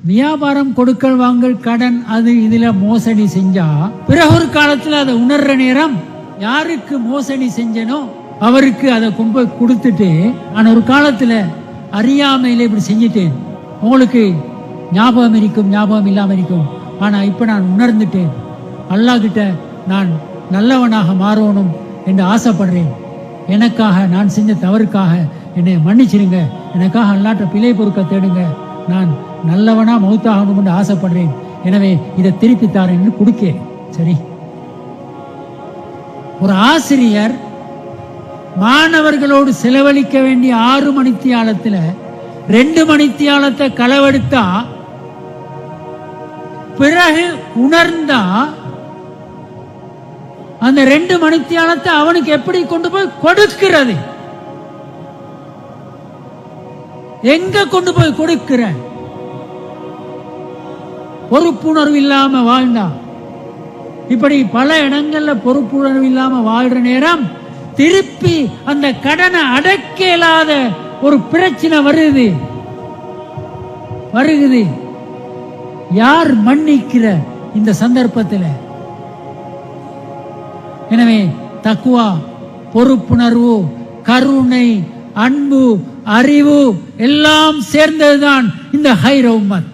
வியாபாரம் கொடுக்கல் வாங்கல் கடன் அது இதுல மோசடி செஞ்சா பிறகு ஒரு காலத்துல அதை உணர்ற நேரம் யாருக்கு மோசடி செஞ்சனோ அவருக்கு அதை கொண்டு போய் கொடுத்துட்டு நான் ஒரு காலத்துல அறியாமையில இப்படி செஞ்சிட்டேன். உங்களுக்கு ஞாபகம் இருக்கும் ஞாபகம் இல்லாம இருக்கும். ஆனா இப்ப நான் உணர்ந்துட்டேன். அல்லாஹ் கிட்ட நான் நல்லவனாக மாறணும் என்று ஆசைப்படுறேன். எனக்காக நான் செஞ்ச தவறுக்காக என்னை மன்னிச்சிருங்க. எனக்காக அல்லாட்ட பிழை பொறுக்க தேடுங்க. நான் நல்லவனா மௌத்தாகணும் என்று ஆசைப்படுறேன். எனவே இதை திருப்பி தாரேன்னு கொடுக்க சரி. ஒரு ஆசிரியர் மாணவர்களோடு செலவழிக்க வேண்டிய ஆறு மணித்தியாலத்தில் ரெண்டு மணித்தியாலத்தை களவெடுத்தா பிறகு உணர்ந்தா அந்த ரெண்டு மணித்தியாலத்தை அவனுக்கு எப்படி கொண்டு போய் கொடுக்கிறது? எங்க கொண்டு போய் கொடுக்கிற? பொறுப்புணர்வு இல்லாம வாழ்ந்தா. இப்படி பல இடங்கள்ல பொறுப்புணர்வு இல்லாம வாழ்ற நேரம் திருப்பி அந்த கடனை அடக்க இயலாத ஒரு பிரச்சனை வருது. வருகுது. யார் மன்னிக்கிற இந்த சந்தர்ப்பத்தில்? எனவே தக்குவா பொறுப்புணர்வு கருணை அன்பு அறிவு எல்லாம் சேர்ந்ததுதான் இந்த ஹைர உம்மத்